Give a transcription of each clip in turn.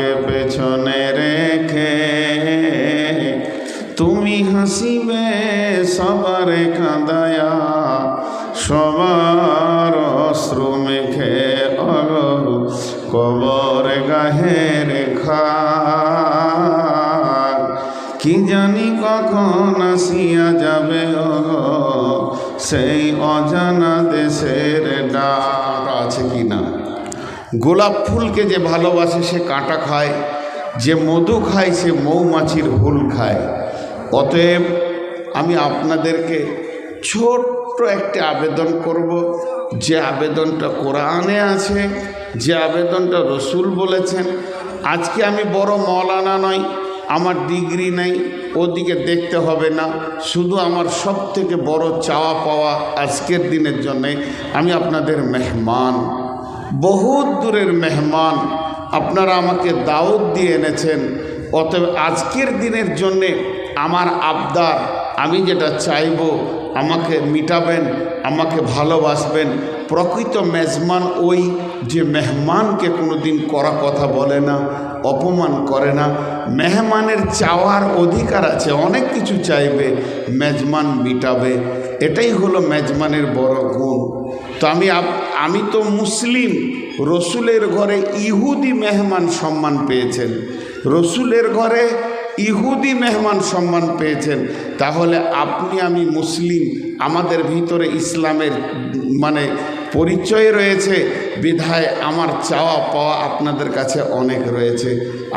আমাকে পেছনে রেখে তুমি হাসিবে, সবারে কাঁদায়া, সবার অশ্রু মেখে অগ কবর গাহে রেখা কি জানি কখন আসিয়া যাবে অগ সেই অজানা দেশের ডাক কি গোলাপ ফুলকে যে ভালোবাসে সে কাঁটা খায়, যে মধু খায় সে মৌমাছির হুল খায়। অতএব আমি আপনাদেরকে ছোট্ট একটি আবেদন করব, যে আবেদনটা কোরআনে আছে, যে আবেদনটা রসুল বলেছেন। আজকে আমি বড় মলানা নয় আমার ডিগ্রি নেই, ওদিকে দেখতে হবে না, শুধু আমার সব থেকে বড় চাওয়া পাওয়া আজকের দিনের জন্যে আমি আপনাদের মেহমান। বহুত দূরের মেহমান আপনারা আমাকে দাওয়াত দিয়ে এনেছেন। অতএব আজকের দিনের জন্যে আমার আবদার, আমি যেটা চাইব, আমাকে মিটাবেন, আমাকে ভালোবাসবেন। প্রকৃত মেজমান ওই যে মেহমানকে কোনো দিন করা কথা বলে না, অপমান করে না। মেহমানের চাওয়ার অধিকার আছে, অনেক কিছু চাইবে, মেজমান মিটাবে। এটাই হলো মেজমানের বড় গুণ। তো আমি আমি তো মুসলিম, রসুলের ঘরে ইহুদি মেহমান সম্মান পেয়েছেন। রসুলের ঘরে ইহুদি মেহমান সম্মান পেয়েছেন। তাহলে আপনি আমি মুসলিম, আমাদের ভিতরে ইসলামের মানে পরিচয় রয়েছে, বিধায় আমার চাওয়া পাওয়া আপনাদের কাছে অনেক রয়েছে।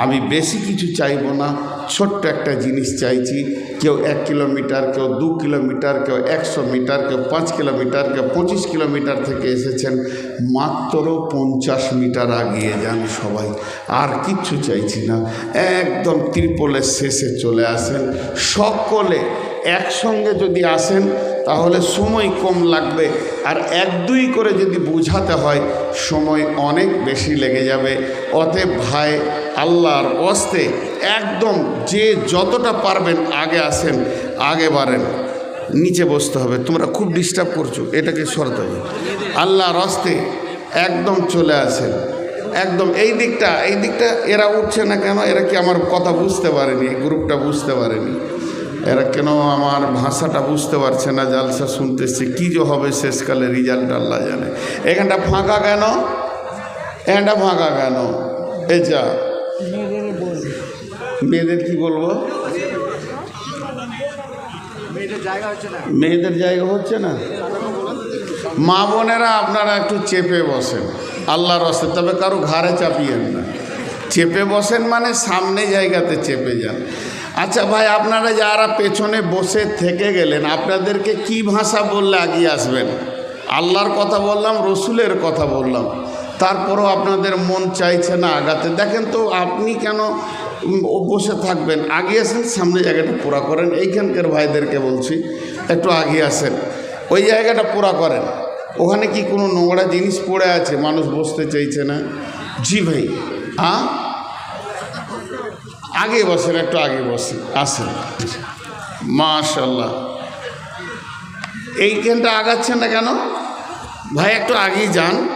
আমি বেশি কিছু চাইব না, ছোট্ট একটা জিনিস চাইছি। কেউ এক কিলোমিটার, কেউ দু কিলোমিটার, কেউ একশো মিটার, কেউ পাঁচ কিলোমিটার, কেউ পঁচিশ কিলোমিটার থেকে এসেছেন। মাত্র পঞ্চাশ মিটার আগিয়ে যান সবাই, আর কিচ্ছু চাইছি না। একদম ত্রিপলের শেষে চলে আসেন। সকলে একসঙ্গে যদি আসেন তাহলে সময় কম লাগবে। আর এক দুই করে যদি বুঝাতে হয়, সময় অনেক বেশি লেগে যাবে। অতএব ভাই, আল্লাহর অস্তে একদম যে যতটা পারবেন আগে আসেন, আগে বাড়েন। নিচে বসতে হবে। তোমরা খুব ডিস্টার্ব করছ, এটাকে সরাতে হবে। আল্লাহর অস্তে একদম চলে আসেন। একদম এই দিকটা এই দিকটা, এরা উঠছে না কেন? এরা কি আমার কথা বুঝতে পারেনি? গ্রুপটা বুঝতে পারেনি। এরা কেন আমার ভাষাটা বুঝতে পারছে না জালসা শুনতেছে কী যে হবে শেষকালে রেজাল্ট আল্লাহ জানে। এখানটা ফাঁকা কেন? এখানটা ফাঁকা কেন? এই যা। মেয়েদের কি বলব? মেয়েদের জায়গা হচ্ছে না। মা বোনেরা আপনারা একটু চেপে বসেন আল্লাহর রসে তবে কারও ঘাড়ে চাপিয়েন না। চেপে বসেন মানে সামনে জায়গাতে চেপে যান। আচ্ছা ভাই, আপনারা যারা পেছনে বসে থেকে গেলেন, আপনাদেরকে কি ভাষা বললে আগিয়ে আসবেন? আল্লাহর কথা বললাম, রসুলের কথা বললাম। তারপরও আপনাদের মন চাইছে না আগাতে। দেখেন তো, আপনি কেন বসে থাকবেন? আগে আসেন, সামনে জায়গাটা পুরা করেন। এইখানকার ভাইদেরকে বলছি, একটু আগে আসেন। ওই জায়গাটা পুরা করেন। ওখানে কি কোনো নোংরা জিনিস পড়ে আছে? মানুষ বসতে চাইছে না। জি ভাই হ্যাঁ আগে বসেন, একটু আগে বসেন, আসেন। মাশাল্লাহ এইখানটা আগাচ্ছেন না কেন? ভাই, একটু আগেই যান।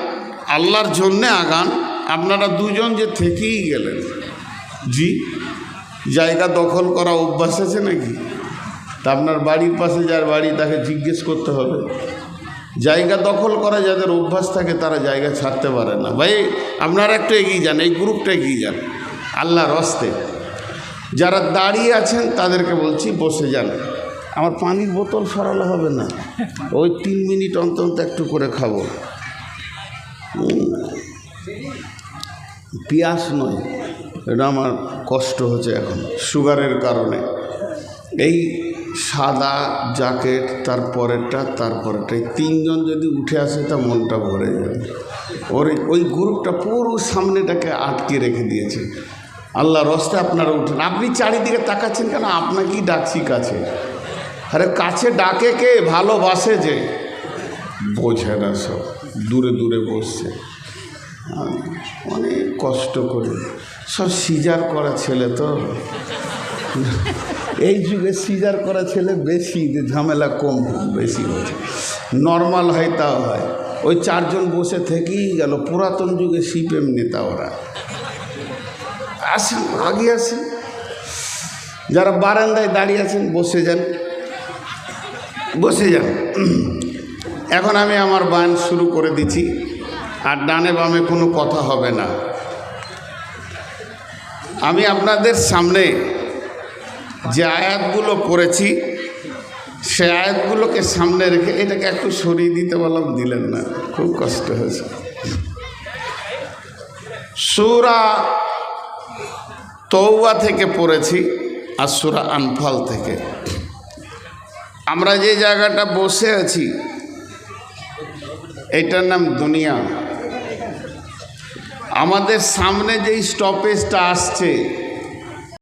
আল্লাহর জন্যে আগান। আপনারা দুজন যে থেকেই গেলেন। জি, জায়গা দখল করা অভ্যাস আছে নাকি? তা আপনার বাড়ির পাশে যার বাড়ি, তাকে জিজ্ঞেস করতে হবে। জায়গা দখল করা যাদের অভ্যাস থাকে, তারা জায়গা ছাড়তে পারে না। ভাই, আপনারা একটু এগিয়ে যান, এই গ্রুপটা এগিয়ে যান। আল্লাহর হস্তে। যারা দাঁড়িয়ে আছেন, তাদেরকে বলছি বসে যান। আমার পানির বোতল সরালে হবে না। ওই তিন মিনিট অন্তর একটু করে খাব। পিয়াস নয়, এটা আমার কষ্ট হচ্ছে এখন, সুগারের কারণে। এই সাদা জ্যাকেট তারপরেরটা তারপরেরটা এই তিনজন যদি উঠে আসে, তা মনটা ভরে যাবে। ওর ওই গ্রুপটা পুরো সামনেটাকে আটকে রেখে দিয়েছে। আল্লাহ রস্তে আপনারা উঠেন। আপনি চারিদিকে তাকাচ্ছেন কেন? আপনাকেই ডাকছি কাছে। আরে কাছে ডাকে কে? ভালোবাসে যে। বোঝে না সব। দূরে দূরে বসছে। অনেক কষ্ট করে। সব সিজার করা ছেলে তো। এই যুগে সিজার করা ছেলে বেশি ঝামেলা কম, বেশি হচ্ছে। নর্মাল হয় তাও হয়। ওই চারজন বসে থেকেই গেল। পুরাতন যুগে সিপিএম নেতা ওরা। আসেন আগে আসেন যারা বারান্দায় দাঁড়িয়ে আছেন, বসে যান। বসে যান। এখন আমি আমার বায়ান শুরু করে দিচ্ছি, আর ডানে বামে কোনো কথা হবে না। আমি আপনাদের সামনে যে আয়াতগুলো পড়েছি সে আয়াতগুলোকে সামনে রেখে এটাকে একটু সরিয়ে দিতে বললাম, দিলেন না। খুব কষ্ট হয়েছে। সুরা তৌবা থেকে পড়েছি আসুরা সুরা আনফাল থেকে। আমরা যে জায়গাটা বসে আছি, এটার নাম দুনিয়া। আমাদের সামনে যেই স্টপেজটা আসছে